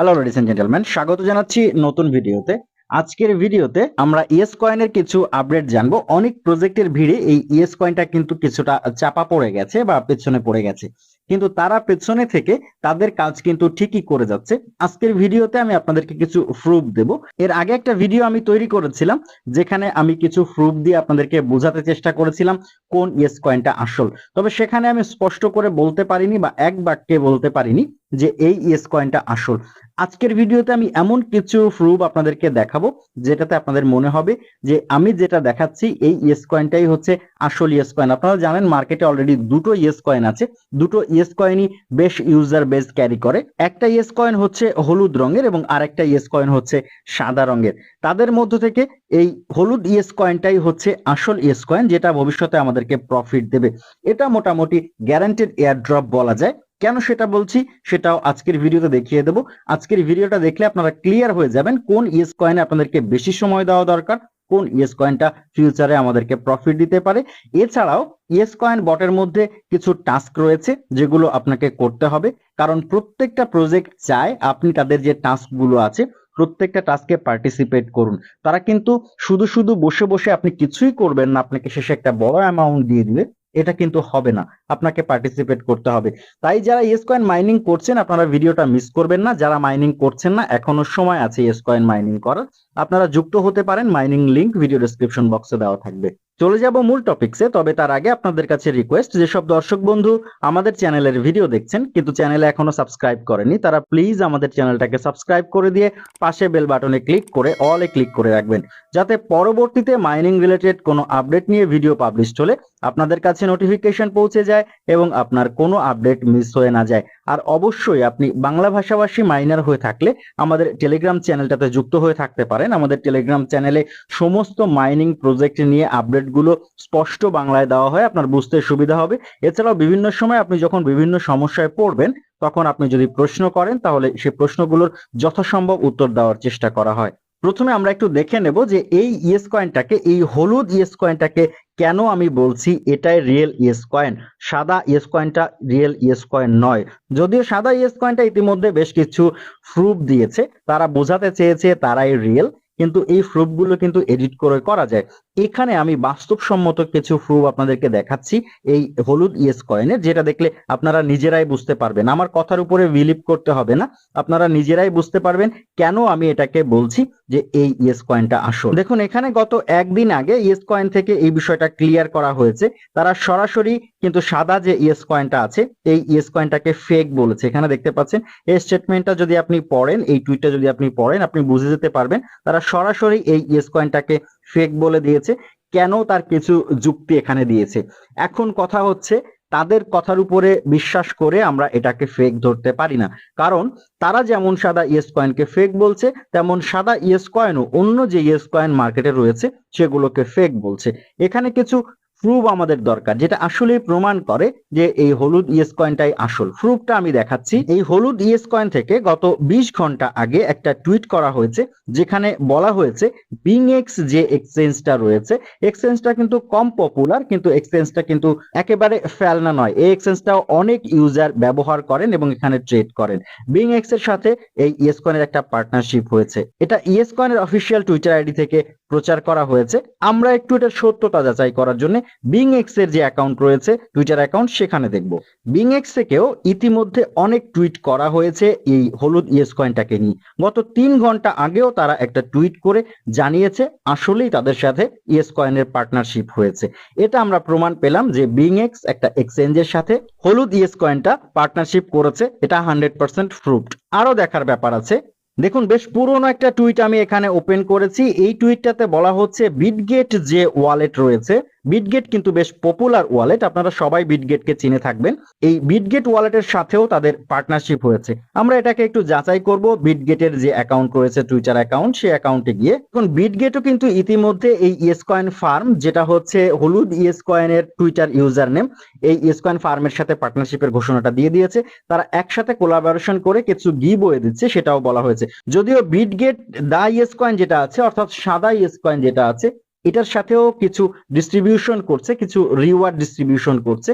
Hello ladies and gentleman স্বাগত জানাচ্ছি নতুন ভিডিওতে। আজকের ভিডিওতে আমরা ইএস কয়েনের কিছু আপডেট জানব। অনেক প্রজেক্টের ভিড়ে এই ইএস কয়েনটা কিন্তু কিছুটা চাপা পড়ে গেছে বা পেছনে পড়ে গেছে। কিন্তু তারা পেছনে থেকে তাদের কাজ কিন্তু ঠিকই করে যাচ্ছে। আজকের ভিডিওতে আমি আপনাদেরকে কিছু প্রুফ দেব। এর আগে একটা ভিডিও আমি তৈরি করেছিলাম, যেখানে আমি কিছু প্রুফ দিয়ে আপনাদেরকে বোঝাতে চেষ্টা করেছিলাম কোন ইয়েস কয়েনটা আসল। তবে সেখানে আমি স্পষ্ট করে বলতে পারিনি বা এক বাক্যে বলতে পারিনি যে এই ইয়েস কয়েনটা আসল। আজকের ভিডিওতে আমি এমন কিছু প্রুফ আপনাদেরকে দেখাবো, যেটাতে আপনাদের মনে হবে যে আমি যেটা দেখাচ্ছি, এই ইয়েস কয়েনটাই হচ্ছে আসল ইয়েস কয়েন আপনারা জানেন মার্কেটে অলরেডি দুটো ইয়েস কয়েন আছে। দুটো ইয়েস কয়েনই বেশ ইউজার বেস ক্যারি করে। একটা ইয়েস কয়েন হচ্ছে হলুদ রঙের এবং আরেকটা ইয়েস কয়েন হচ্ছে সাদা রঙের। তাদের মধ্য থেকে এই হলুদ ইয়েস কয়েনটাই হচ্ছে আসল ইয়েস কয়েন যেটা ভবিষ্যতে আমাদেরকে প্রফিট দেবে। এটা মোটামুটি গ্যারান্টেড এয়ার ড্রপ বলা যায়। কেন সেটা বলছি? সেটাও আজকের ভিডিওতে দেখিয়ে দেবো। আজকের ভিডিওটা দেখলে আপনারা ক্লিয়ার হয়ে যাবেন কোন ইয়েস কয়েনে আপনাদেরকে বেশি সময় দেওয়া দরকার কোন ইয়েস কয়েনটা ফিউচারে আমাদেরকে প্রফিট দিতে পারে। এছাড়াও ইয়েস কয়েন বটের মধ্যে কিছু টাস্ক রয়েছে, যেগুলো আপনাকে করতে হবে। কারণ প্রত্যেকটা প্রজেক্ট চায় আপনি তাদের যে টাস্কগুলো আছে, প্রত্যেকটা টাস্কে পার্টিসিপেট করুন। তারা কিন্তু শুধু শুধু বসে বসে আপনি কিছুই করবেন না, আপনাকে শেষে একটা বড় অ্যামাউন্ট দিয়ে দিবে। এটা কিন্তু হবে না। আপনাকে পার্টিসিপেট করতে হবে। তাই যারা ইয়েস কয়েন মাইনিং করছেন, আপনারা ভিডিওটা মিস করবেন না। যারা মাইনিং করছেন না, এখনও সময় আছে ইয়েস কয়েন মাইনিং করার। আপনারা যুক্ত হতে পারেন। মাইনিং লিংক ভিডিও ডেসক্রিপশন বক্সে দেওয়া থাকবে। চলে যাব মূল টপিকসে তবে তার আগে আপনাদের কাছে রিকোয়েস্ট যেসব দর্শক বন্ধু আমাদের চ্যানেলের ভিডিও দেখছেন, কিন্তু চ্যানেলে এখনও সাবস্ক্রাইব করেনি, তারা প্লিজ আমাদের চ্যানেলটাকে সাবস্ক্রাইব করে দিয়ে পাশে বেল বাটনে ক্লিক করে অলে ক্লিক করে রাখবেন। যাতে পরবর্তীতে মাইনিং রিলেটেড কোনো আপডেট নিয়ে ভিডিও পাবলিশ হলে আপনাদের কাছে নোটিফিকেশন পৌঁছে যায় এবং আপনার কোনো আপডেট মিস হয়ে না যায়। আর অবশ্যই আপনি বাংলা ভাষাভাষী মাইনার হয়ে থাকলে আমাদের টেলিগ্রাম চ্যানেলটাতে যুক্ত হয়ে থাকতে পারেন। আমাদের টেলিগ্রাম চ্যানেলে সমস্ত মাইনিং প্রজেক্ট নিয়ে আপডেটগুলো স্পষ্ট বাংলায় দেওয়া হয়, আপনার বুঝতে সুবিধা হবে। এছাড়াও বিভিন্ন সময় আপনি যখন বিভিন্ন সমস্যায় পড়বেন, তখন আপনি যদি প্রশ্ন করেন, তাহলে সেই প্রশ্নগুলোর যথাসম্ভব উত্তর দেওয়ার চেষ্টা করা হয়। প্রথমে আমরা একটু দেখে নেব যে এই ইয়েস কয়েনটাকে, এই হলুদ ইয়েস কয়েনটাকে কেন আমি বলছি এটাই রিয়েল ইয়েস কয়েন? সাদা ইয়েস কয়েনটা রিয়েল ইয়েস কয়েন নয়। যদিও সাদা ইয়েস কয়েনটা ইতিমধ্যে বেশ কিছু প্রুফ দিয়েছে, তারা বোঝাতে চেয়েছে তারাই রিয়েল, কিন্তু এই প্রুফগুলো কিন্তু এডিট করে করা যায়। এখানে আমি বাস্তবসম্মত কিছু প্রুফ আপনাদেরকে দেখাচ্ছি এই হলুদ ইয়েস কয়েনের যেটা দেখলে আপনারা নিজেরাই বুঝতে পারবেন। আমার কথার উপরে বিলিভ করতে হবে না। আপনারা নিজেরাই বুঝতে পারবেন কেন আমি এটাকে বলছি যে এই ইয়েস কয়েনটা আসল। দেখুন, এখানে গত একদিন আগে ইয়েস কয়েন থেকে এই বিষয়টা ক্লিয়ার করা হয়েছে। তারা সরাসরি কিন্তু সাদা যে ইয়েস কয়েনটা আছে, এই ইয়েস কয়েনটাকে ফেক বলেছে। এখানে দেখতে পাচ্ছেন, এই স্টেটমেন্টটা যদি আপনি পড়েন, এই টুইটটা যদি আপনি পড়েন, আপনি বুঝে যেতে পারবেন। তারা সরাসরি এই ইয়েস কয়েনটাকে ফেক বলে দিয়েছে, কেন তার কিছু যুক্তি এখানে দিয়েছে? এখন কথা হচ্ছে, তাদের কথার উপরে বিশ্বাস করে আমরা এটাকে ফেক ধরতে পারি না। কারণ তারা যেমন সাদা ইয়েস কয়েনকে ফেক বলছে, তেমন সাদা ইয়েস কয়েনও অন্য যে ইয়েস কয়েন মার্কেটে রয়েছে, সেগুলোকে ফেক বলছে। এখানে কিছু প্রুফ আমাদের দরকার, যেটা আসলে প্রমাণ করে যে এই হলুদ ইয়েস কয়েনটাই আসল। প্রুফটা আমি দেখাচ্ছি। এই হলুদ ইয়েস কয়েন থেকে গত ২০ ঘণ্টা আগে একটা টুইট করা হয়েছে, যেখানে বলা হয়েছে বিং এক্স যে এক্সচেঞ্জটা রয়েছে এক্সচেঞ্জটা কিন্তু কম পপুলার কিন্তু এক্সচেঞ্জটা কিন্তু একেবারে ফেলনা নয়। এই এক্সচেঞ্জটাও অনেক ইউজার ব্যবহার করেন এবং এখানে ট্রেড করেন। বিং এক্সের সাথে এই ইয়েস কয়েনের একটা পার্টনারশিপ হয়েছে। এটা ইয়েস কয়েনের অফিসিয়াল টুইটার আইডি থেকে প্রচার করা হয়েছে। আমরা একটু এটা সত্যতা যাচাই করার জন্য বিং এক্সের যে অ্যাকাউন্ট রয়েছে টুইটার অ্যাকাউন্ট সেখানে দেখব। বিং এক্স থেকেও ইতিমধ্যে অনেক টুইট করা হয়েছে এই হলুদ ইয়েস কয়েনটাকে নিয়ে। গত তিন ঘণ্টা আগেও তারা একটা টুইট করে জানিয়েছে, আসলেই তাদের সাথে ইয়েস কয়েনের পার্টনারশিপ হয়েছে। এটা আমরা প্রমাণ পেলাম যে বিং এক্স একটা এক্সচেঞ্জের সাথে হলুদ ইয়েস কয়েনটা পার্টনারশিপ করেছে, এটা হান্ড্রেড পার্সেন্ট প্রুফড আরও দেখার ব্যাপার আছে। দেখুন, বেশ পুরনো একটা টুইট আমি এখানে ওপেন করেছি। এই টুইটটাতে বলা হচ্ছে বিটগেট যে ওয়ালেট রয়েছে বিটগেট কিন্তু বেশ পপুলার ওয়ালেট আপনারা সবাই বিটগেটকে চিনে থাকবেন। এই বিটগেট ওয়ালেটের সাথেও তাদের পার্টনারশিপ হয়েছে। আমরা এটাকে একটু যাচাই করব বিটগেটের যে অ্যাকাউন্ট রয়েছে টুইটার অ্যাকাউন্ট সেই অ্যাকাউন্টে গিয়ে। এখন বিটগেটও কিন্তু ইতিমধ্যে এই ইয়েস কয়েন ফার্ম যেটা হচ্ছে হলুদ ইয়েস কয়েনের টুইটার ইউজার নেম এই ইয়েস কয়েন ফার্মের সাথে পার্টনারশিপের ঘোষণাটা দিয়ে দিয়েছে। তারা একসাথে কোলাবোরেশন করে কিছু গি বয়ে দিচ্ছে, সেটাও বলা হয়েছে। যদিও বিটগেট দা ইয়েস কয়েন যেটা আছে, অর্থাৎ সাদা ইয়েস কয়েন যেটা আছে এটার সাথেও কিছু ডিস্ট্রিবিউশন করছে, কিছু রিওয়ার্ড ডিস্ট্রিবিউশন করছে।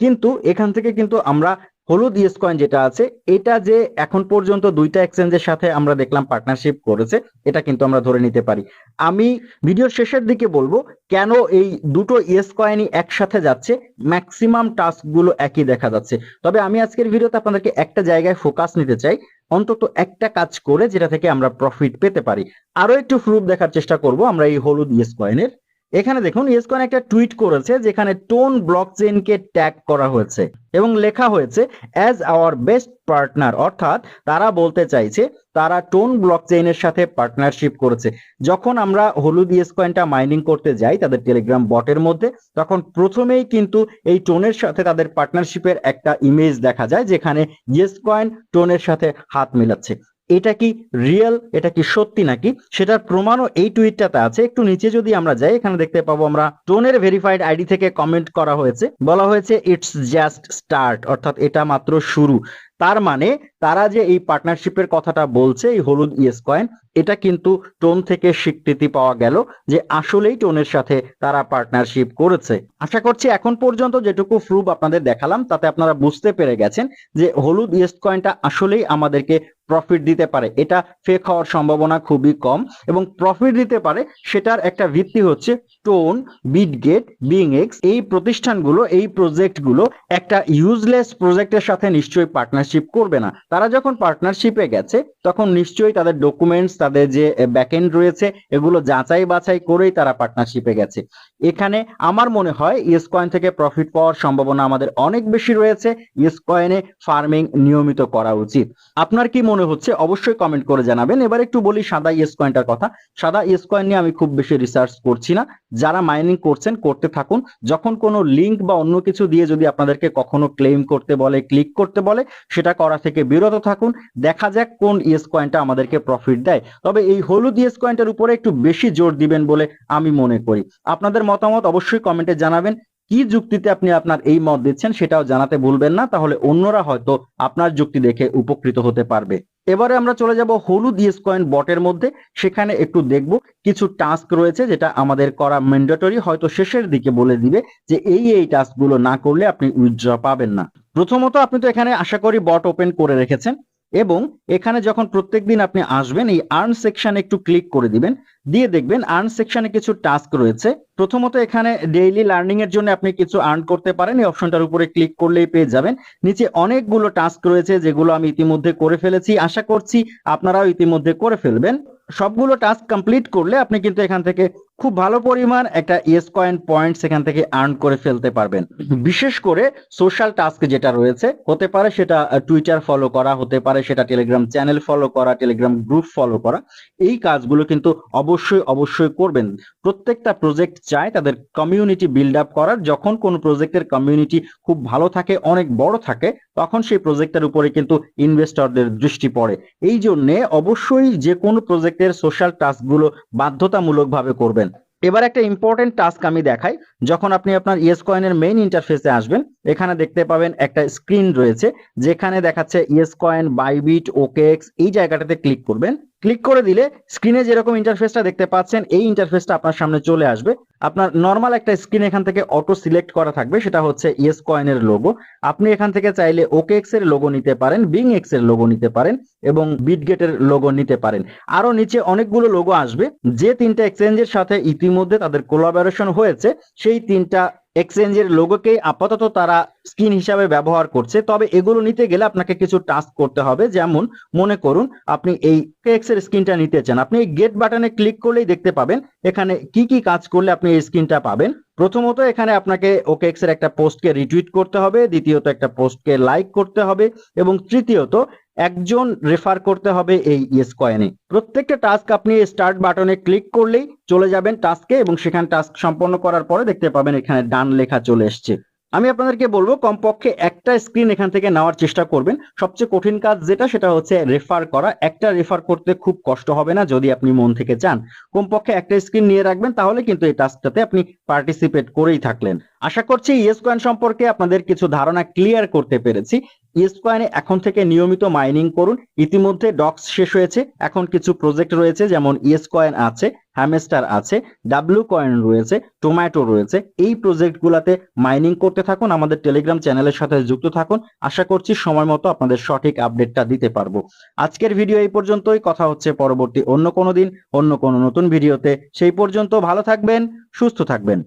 কিন্তু এখান থেকে কিন্তু আমরা হলুদ ইয়েস কয়েন যেটা আছে, এটা যে এখন পর্যন্ত দুইটা এক্সচেঞ্জের সাথে আমরা দেখলাম পার্টনারশিপ করেছে, এটা কিন্তু আমরা ধরে নিতে পারি। আমি ভিডিওর শেষের দিকে বলব, কেন এই দুটো ইয়েস কয়েনই একসাথে যাচ্ছে ম্যাক্সিমাম টাস্কগুলো একই দেখা যাচ্ছে। তবে আমি আজকের ভিডিওতে আপনাদেরকে একটা জায়গায় ফোকাস নিতে চাই অন্তত একটা কাজ করে যেটা থেকে আমরা প্রফিট পেতে পারি। আরও একটু প্রুফ দেখার চেষ্টা করব, আমরা এই হলুদ ইয়েস কয়েনের এখানে দেখুন ইয়েস কয়েন একটা টুইট করেছে যেখানে টোন ব্লকচেইনকে ট্যাগ করা হয়েছে এবং লেখা হয়েছে অ্যাজ আওয়ার বেস্ট পার্টনার অর্থাৎ তারা বলতে চাইছে, তারা টোন ব্লক ব্লকচেইনের সাথে পার্টনারশিপ করেছে। যখন আমরা হলুদ ইয়েস কয়েনটা মাইনিং করতে যাই তাদের টেলিগ্রাম বটের মধ্যে, তখন প্রথমেই কিন্তু এই টোনের সাথে তাদের পার্টনারশিপের একটা ইমেজ দেখা যায় যেখানে ইয়েস কয়েন টোনের সাথে হাত মিলাচ্ছে। এটা কি রিয়েল এটা কি সত্যি নাকি? সেটার প্রমাণও এই টুইটটাতে আছে। একটু নিচে যদি আমরা যাই, এখানে দেখতে পাবো আমরা টোনের ভেরিফাইড আইডি থেকে কমেন্ট করা হয়েছে। বলা হয়েছে ইটস জাস্ট স্টার্ট অর্থাৎ এটা মাত্র শুরু। তার মানে তারা যে এই পার্টনারশিপের কথাটা বলছে, এই হলুদ ইয়েস কয়েন, এটা কিন্তু টোন থেকে স্বীকৃতি পাওয়া গেল যে আসলেই টোনের সাথে তারা পার্টনারশিপ করেছে। আশা করছি এখন পর্যন্ত যেটুকু প্রুফ আপনাদের দেখালাম, তাতে আপনারা বুঝতে পেরে গেছেন যে হলুদ ইয়েস কয়েনটা আসলেই আমাদেরকে প্রফিট দিতে পারে। এটা ফেক হওয়ার সম্ভাবনা খুবই কম এবং প্রফিট দিতে পারে সেটার একটা ভিত্তি হচ্ছে টোন, বিটগেট বিং এক্স এই প্রতিষ্ঠানগুলো, এই প্রজেক্টগুলো একটা ইউজলেস প্রজেক্টের সাথে নিশ্চয়ই পার্টনারশিপ করবে না। তারা যখন পার্টনারশিপে গেছে, তখন নিশ্চয়ই তাদের ডকুমেন্টস তাদের যে ব্যাকএন্ড রয়েছে, এগুলো যাচাই বাছাই করেই তারা পার্টনারশিপে গেছে। এখানে আমার মনে হয় ইয়েস কয়েন থেকে প্রফিট পাওয়ার সম্ভাবনা আমাদের অনেক বেশি রয়েছে। ইয়েস কয়েনে ফার্মিং নিয়মিত করা উচিত। আপনার কি মনে হচ্ছে? অবশ্যই কমেন্ট করে জানাবেন। এবার একটু বলি সাদা ইয়েস কয়েনটার কথা। সাদা ইয়েস কয়েন নিয়ে আমি খুব বেশি রিসার্চ করছি না। যারা মাইনিং করছেন, করতে থাকুন। যখন কোনো লিংক বা অন্য কিছু দিয়ে যদি আপনাদেরকে কখনো ক্লেম করতে বলে ক্লিক করতে বলে, সেটা করা থেকে বিরত থাকুন। দেখা যাক কোন ইয়েস কয়েনটা আমাদেরকে প্রফিট দেয়। তবে এই হলুদ ইয়েস কয়েনটার উপরে একটু বেশি জোর দিবেন বলে আমি মনে করি। আপনাদের মতামত অবশ্যই কমেন্টে জানাবেন। কি যুক্তিতে আপনি আপনার এই মত দিচ্ছেন সেটাও জানাতে ভুলবেন না, তাহলে অন্যরা হয়তো আপনার যুক্তি দেখে উপকৃত হতে পারবে। এবারে আমরা চলে যাব হলুদ ইয়েস কয়েন বটের মধ্যে, সেখানে একটু দেখব। কিছু টাস্ক রয়েছে যেটা আমাদের করা ম্যান্ডেটরি হয়তো শেষের দিকে বলে দিবে যে এই এই টাস্কগুলো না করলে আপনি উইথড্র পাবেন না। প্রথমত আপনি তো এখানে আশা করি বট ওপেন করে রেখেছেন। এবং এখানে যখন প্রত্যেকদিন আপনি আসবেন, এই আর্ন সেকশনে একটু ক্লিক করে দিবেন। দিয়ে দেখবেন আর্ন সেকশনে কিছু টাস্ক রয়েছে। প্রথমত এখানে ডেইলি লার্নিং এর জন্য আপনি কিছু আর্ন করতে পারেন। এই অপশনটার উপরে ক্লিক করলেই পেয়ে যাবেন। নিচে অনেকগুলো টাস্ক রয়েছে যেগুলো আমি ইতিমধ্যে করে ফেলেছি। আশা করছি আপনারাও ইতিমধ্যে করে ফেলবেন। সবগুলো টাস্ক কমপ্লিট করলে আপনি কিন্তু এখান থেকে খুব ভালো পরিমাণ একটা ইয়েস কয়েন পয়েন্ট সেখান থেকে আর্ন করে ফেলতে পারবেন। বিশেষ করে সোশ্যাল টাস্ক যেটা রয়েছে, হতে পারে সেটা টুইটার ফলো করা, হতে পারে সেটা টেলিগ্রাম চ্যানেল ফলো করা টেলিগ্রাম গ্রুপ ফলো করা, এই কাজগুলো কিন্তু অবশ্যই অবশ্যই করবেন। প্রত্যেকটা প্রজেক্ট চায় তাদের কমিউনিটি বিল্ড আপ করার। যখন কোন প্রজেক্টের কমিউনিটি খুব ভালো থাকে, অনেক বড় থাকে, তখন সেই প্রজেক্টের উপরে কিন্তু ইনভেস্টরদের দৃষ্টি পড়ে। এই জন্যে অবশ্যই যে কোনো প্রজেক্টের সোশ্যাল টাস্কগুলো বাধ্যতামূলকভাবে করবেন। এবার একটা ইম্পর্টেন্ট টাস্ক আমি দেখাই। যখন আপনি আপনার ইয়েস কয়েনের মেইন ইন্টারফেসে আসবেন, এখানে দেখতে পাবেন একটা স্ক্রিন রয়েছে, যেখানে দেখাচ্ছে ইয়েস কয়েন বাইবিট ওকেএক্স এই জায়গাটাতে ক্লিক করবেন। ক্লিক করে দিলে স্ক্রিনে যেরকম ইন্টারফেসটা দেখতে পাচ্ছেন, এই ইন্টারফেসটা আপনার সামনে চলে আসবে। আপনার নর্মাল একটা স্ক্রিন এখান থেকে অটো সিলেক্ট করা থাকবে, সেটা হচ্ছে ইয়েস কয়েনের লোগো আপনি এখান থেকে চাইলে ওকেএক্স এর লোগো নিতে পারেন বিং এক্সের লোগো নিতে পারেন এবং বিটগেটের লোগো নিতে পারেন। আরও নিচে অনেকগুলো লোগো আসবে। যে তিনটা এক্সচেঞ্জের সাথে ইতিমধ্যে তাদের কোলাবোরেশন হয়েছে, সেই তিনটা এক্সচেঞ্জের লোগোকে আপাতত তারা স্ক্রিন হিসাবে ব্যবহার করছে। তবে এগুলো নিতে গেলে আপনাকে কিছু টাস্ক করতে হবে। যেমন, মনে করুন, আপনি এই কেক্স এর স্ক্রিনটা নিতে চান। আপনি এই গেট বাটনে ক্লিক করলেই দেখতে পাবেন এখানে কি কি কাজ করলে আপনি এই স্ক্রিনটা পাবেন। প্রথমত এখানে আপনাকে ওকেএক্স এর একটা পোস্টকে রিটুইট করতে হবে। দ্বিতীয়ত একটা পোস্টকে লাইক করতে হবে। এবং তৃতীয়ত একজন রেফার করতে হবে এই ইয়েস কয়েনে প্রত্যেকটা টাস্ক আপনি স্টার্ট বাটনে ক্লিক করলেই চলে যাবেন টাস্কে এবং সেখানে টাস্ক সম্পন্ন করার পরে দেখতে পাবেন এখানে ডান লেখা চলে এসছে। আমি আপনাদেরকে বলব, কমপক্ষে একটা স্ক্রিন এখান থেকে নেওয়ার চেষ্টা করবেন। সবচেয়ে কঠিন কাজ যেটা, সেটা হচ্ছে রেফার করা। একটা রেফার করতে খুব কষ্ট হবে না যদি আপনি মন থেকে চান কমপক্ষে একটা স্ক্রিন নিয়ে রাখবেন, তাহলে কিন্তু এই টাস্কটাতে আপনি পার্টিসিপেট করেই থাকলেন। আশা করছি ইয়েস কয়েন সম্পর্কে আপনাদের কিছু ধারণা ক্লিয়ার করতে পেরেছি। ইয়েস কয়েনে এখন থেকে নিয়মিত মাইনিং করুন। ইতিমধ্যে ডক্স শেষ হয়েছে। এখন কিছু প্রজেক্ট রয়েছে, যেমন ইয়েস কয়েন আছে। হ্যামেস্টার আছে ডাব্লিউ কয়েন রয়েছে টোম্যাটো রয়েছে, এই প্রজেক্টগুলোতে মাইনিং করতে থাকুন, আমাদের টেলিগ্রাম চ্যানেলের সাথে যুক্ত থাকুন, আশা করছি সময় মতো আপনাদের সঠিক আপডেটটা দিতে পারব। আজকের ভিডিও এই পর্যন্তই, কথা হচ্ছে পরবর্তী অন্য কোনো দিন, অন্য কোনো নতুন ভিডিওতে সেই পর্যন্ত ভালো থাকবেন, সুস্থ থাকবেন।